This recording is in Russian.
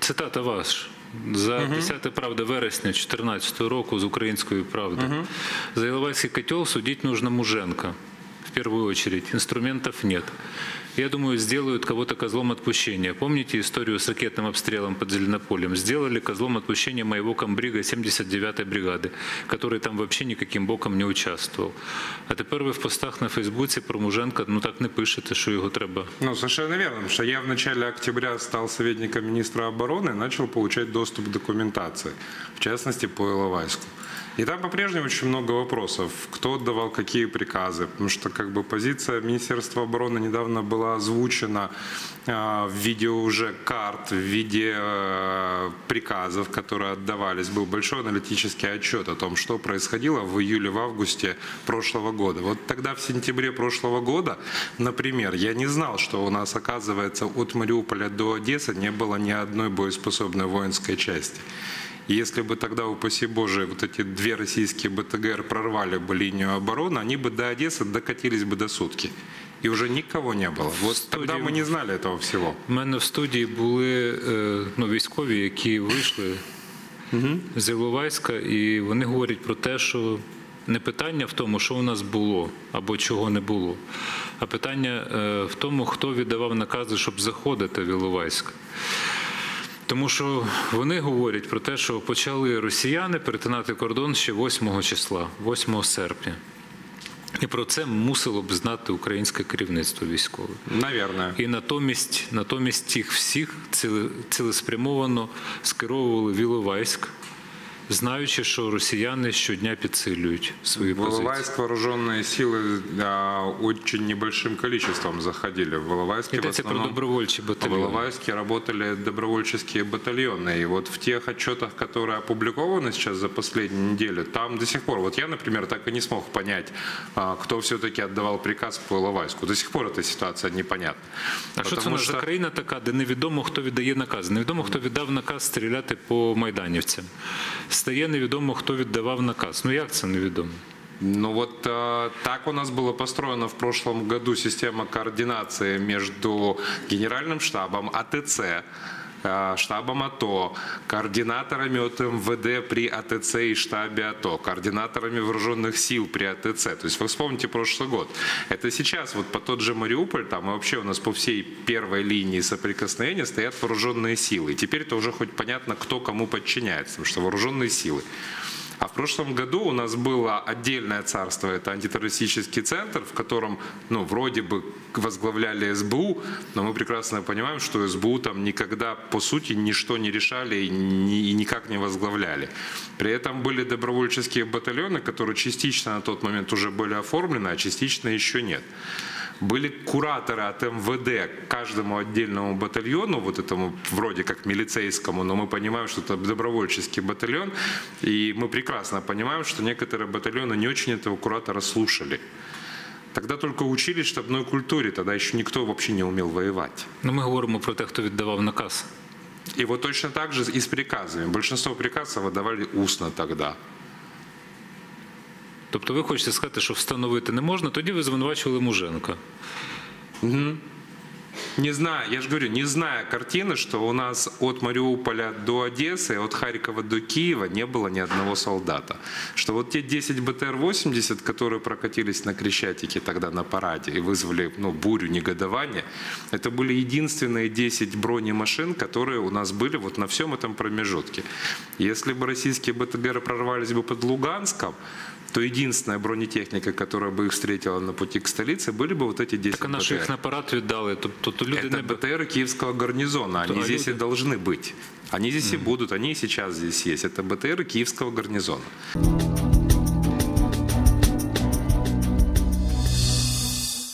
Цитата ваш. За 10 правда вересня 2014 року з української правди. За Иловайский котел судить нужно Муженко. В первую очередь. Инструментов нет. Я думаю, сделают кого-то козлом отпущения. Помните историю с ракетным обстрелом под Зеленополем? Сделали козлом отпущения моего комбрига 79-й бригады, который там вообще никаким боком не участвовал. А тепер ви в постах на Фейсбуці про Муженка ну так не пишете, що його треба Ну, совершенно верно, потому что я в начале октября стал советником министра обороны и начал получать доступ к документации, в частности, по Иловайску. И там по-прежнему очень много вопросов, кто отдавал какие приказы, потому что как бы позиция Министерства обороны недавно была озвучена э, в виде уже карт, в виде э, приказов, которые отдавались. Был большой аналитический отчет о том, что происходило в июле, в августе прошлого года. Вот тогда в сентябре прошлого года, например, я не знал, что у нас, оказывается, от Мариуполя до Одессы не было ни одной боеспособной воинской части. И если бы тогда, упаси Боже, вот эти две российские БТГР прорвали бы линию обороны, они бы до Одессы докатились бы до сутки. И уже никого не было. Вот тогда мы не знали этого всего. У мене в студії були е, ну, військові, які вийшли з Іловайська, і вони говорять про те, що не питання в тому, що у нас було або чого не було, а питання е, в тому, хто віддавав накази, щоб заходити в Іловайськ. Тому що вони говорять про те, що почали росіяни перетинати кордон ще 8 числа, 8 серпня. І про це мусило б знати українське керівництво військове. Навірно. І натомість, натомість їх всіх цілеспрямовано скеровували в Іловайськ, знаючи, що росіяни щодня підсилюють свої В позиції. Иловайск вооруженные силы а, очень небольшим количеством заходили. В Иловайске в Йдеться про основном... добровольчі В батальйони. Иловайске работали добровольческие батальоны. И вот в тех отчетах, которые опубликованы сейчас за последнюю неделю, там до сих пор, вот я, например, так и не смог понять, а, кто все-таки отдавал приказ по Иловайску. До сих пор эта ситуация непонятна. А що це у Потому нас за что- країна така, де невідомо, хто віддає наказ? Невідомо, хто віддав наказ стріляти по майданівцям. Стає невідомо, хто віддавав наказ. Ну як це невідомо? Ну вот э, так у нас было построено в прошлом году система координации между генеральным штабом АТЦ, э, штабом АТО, координаторами от МВД при АТЦ и штабе АТО, координаторами вооруженных сил при АТЦ. То есть вы вспомните прошлый год. Это сейчас вот по тот же Мариуполь, там и вообще у нас по всей первой линии соприкосновения стоят вооруженные силы. Теперь это уже хоть понятно, кто кому подчиняется, потому что вооруженные силы. А в прошлом году у нас было отдельное царство, это антитеррористический центр, в котором, ну, вроде бы возглавляли СБУ, но мы прекрасно понимаем, что СБУ там никогда, по сути, ничто не решали и, и никак не возглавляли. При этом были добровольческие батальоны, которые частично на тот момент уже были оформлены, а частично еще нет были кураторы от МВД каждому отдельному батальону, вот этому вроде как милицейскому, но мы понимаем, что это добровольческий батальон, и мы прекрасно понимаем, что некоторые батальоны не очень этого куратора слушали. Тогда только учились штабной культуре, тогда еще никто вообще не умел воевать. Ну ми говоримо про те, хто віддавав наказ. И вот точно так же и с приказами. Большинство приказов выдавали устно тогда. Тобто ви хочете сказати, що встановити не можна, тоді ви звинувачували Муженка. Не знаю, я же говорю, не зная картины, что у нас от Мариуполя до Одессы, от Харькова до Киева не было ни одного солдата. Что вот те 10 БТР-80, которые прокатились на Крещатике тогда на параде и вызвали ну, бурю негодования, это были единственные 10 бронемашин, которые у нас были вот на всем этом промежутке. Если бы российские БТГР прорвались бы под Луганском, то единственная бронетехника, которая бы их встретила на пути к столице, были бы вот эти 10 Так а на що їх БТР. на парад віддали? Тобто то люди Это не БТР Киевского гарнизона. Они а здесь и люди? должны быть. Они здесь и будут, они и сейчас здесь есть. Это БТР Киевского гарнизона.